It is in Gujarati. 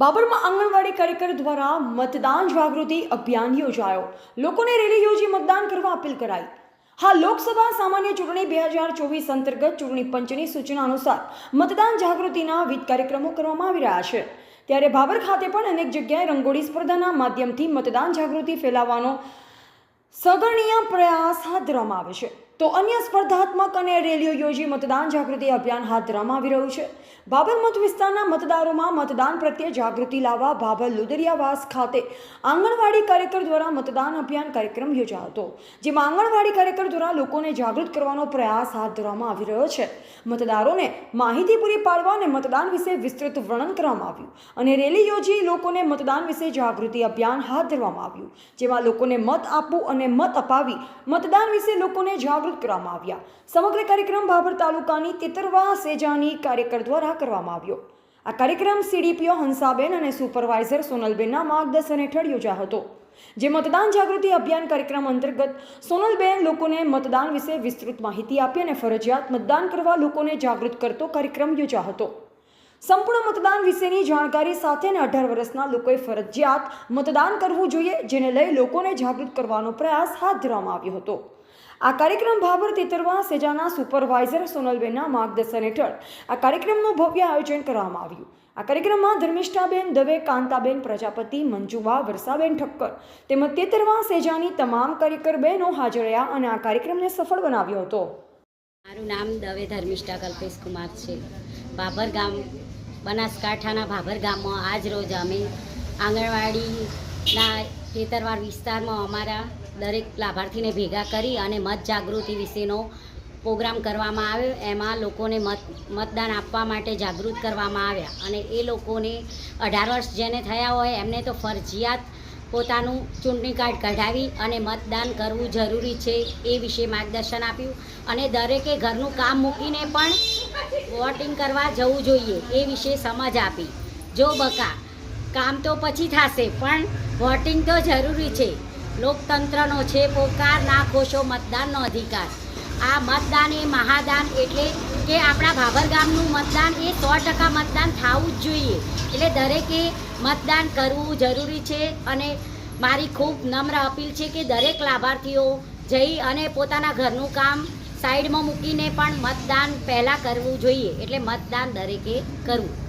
બાબરમાં આંગણવાડી કાર્યકર દ્વારા મતદાન જાગૃતિ અભિયાન યોજાયો. લોકોને રેલી યોજી મતદાન કરવા અપીલ કરાઈ. હા, લોકસભા સામાન્ય ચૂંટણી બે હજાર ચોવીસ અંતર્ગત ચૂંટણી પંચની સૂચના અનુસાર મતદાન જાગૃતિના વિવિધ કાર્યક્રમો કરવામાં આવી રહ્યા છે. ત્યારે બાબર ખાતે પણ અનેક જગ્યાએ રંગોળી સ્પર્ધાના માધ્યમથી મતદાન જાગૃતિ ફેલાવવાનો સગર્ણીય પ્રયાસ હાથ ધરવામાં આવે છે. તો અન્ય સ્પર્ધાત્મક અને રેલીઓ યોજી મતદાન જાગૃતિ અભિયાન હાથ ધરવામાં આવી રહ્યું છે. બાબર મત વિસ્તારના મતદારોમાં મતદાન પ્રત્યે જાગૃતિ લાવવા બાબર લુદરિયાવાસ ખાતે આંગણવાડી કાર્યકર દ્વારા મતદાન અભિયાન કાર્યક્રમ યોજાયો હતો, જેમાં આંગણવાડી કાર્યકર દ્વારા લોકોને જાગૃત કરવાનો પ્રયાસ હાથ ધરવામાં આવી રહ્યો છે. મતદારોને માહિતી પૂરી પાડવા અને મતદાન વિશે વિસ્તૃત વર્ણન કરવામાં આવ્યું અને રેલી યોજી લોકોને મતદાન વિશે જાગૃતિ અભિયાન હાથ ધરવામાં આવ્યું, જેમાં લોકોને મત આપવું અને મત અપાવી મતદાન વિશે લોકોને જાગૃત કરવામાં આવ્યા. સમગ્ર કાર્યક્રમ ભાભર તાલુકાની તેતરવા સેજાની કાર્યકર દ્વારા કરવામાં આવ્યો. આ કાર્યક્રમ સીડીપીઓ હંસાબેન અને સુપરવાઇઝર સોનલબેનના માર્ગદર્શન હેઠળ યોજાયો હતો, જે મતદાન જાગૃતિ અભિયાન કાર્યક્રમ અંતર્ગત સોનલબેન લોકોને મતદાન વિશે વિસ્તૃત માહિતી આપી અને ફરજિયાત મતદાન કરવા લોકોને જાગૃત કરતો કાર્યક્રમ યોજાયો હતો. સંપૂર્ણ મતદાન વિશેની જાણકારી સાથે અને અઢાર વર્ષના લોકોએ ફરજિયાત મતદાન કરવું જોઈએ, જેને લઈ લોકોને જાગૃત કરવાનો પ્રયાસ હાથ ધરવામાં આવ્યો હતો. આ કાર્યક્રમ ભાભર તેતરવા સેજાના સુપરવાઇઝર સોનલબેનના માર્ગદર્શન હેઠળ આ કાર્યક્રમનું ભવ્ય આયોજન કરવામાં આવ્યું. આ કાર્યક્રમમાં ધર્મિષ્ઠાબેન દવે, કાંતાબેન પ્રજાપતિ, મંજુબા, વર્ષાબેન ઠક્કર તેમજ તેતરવા સેજાની તમામ કાર્યકર બહેનો હાજર રહ્યા અને આ કાર્યક્રમને સફળ બનાવ્યો હતો. મારું નામ દવે ધર્મિષ્ઠા કલ્પેશ કુમાર છે. ભાભર ગામ, બનાસકાંઠાના ભાભર ગામમાં આજ રોજ અમે આંગણવાડીના ખેતરવાર વિસ્તારમાં અમારા દરેક લાભાર્થીને ભેગા કરી અને મત જાગૃતિ વિશેનો પ્રોગ્રામ કરવામાં આવ્યો. એમાં લોકોને મત, મતદાન આપવા માટે જાગૃત કરવામાં આવ્યા અને એ લોકોને અઢાર વર્ષ જેને થયા હોય એમને તો ફરજિયાત પોતાનું ચૂંટણી કાર્ડ કઢાવી અને મતદાન કરવું જરૂરી છે એ વિશે માર્ગદર્શન આપ્યું. અને દરેકે ઘરનું કામ મૂકીને પણ વોટિંગ કરવા જવું જોઈએ એ વિશે સમજ આપી. જો બકા, કામ તો પછી થશે, પણ વોટિંગ તો જરૂરી છે. લોકતંત્રનો છે પોકાર, ના ખોશો, મતદાનનો અધિકાર. આ મતદાન એ મહાદાન એટલે કે આપણા ભાભર ગામનું મતદાન એ સો ટકા મતદાન થવું જ જોઈએ. એટલે દરેકે મતદાન કરવું જરૂરી છે અને મારી ખૂબ નમ્ર અપીલ છે કે દરેક લાભાર્થીઓ જઈ અને પોતાના ઘરનું કામ સાઈડમાં મૂકીને પણ મતદાન પહેલાં કરવું જોઈએ. એટલે મતદાન દરેકે કરવું.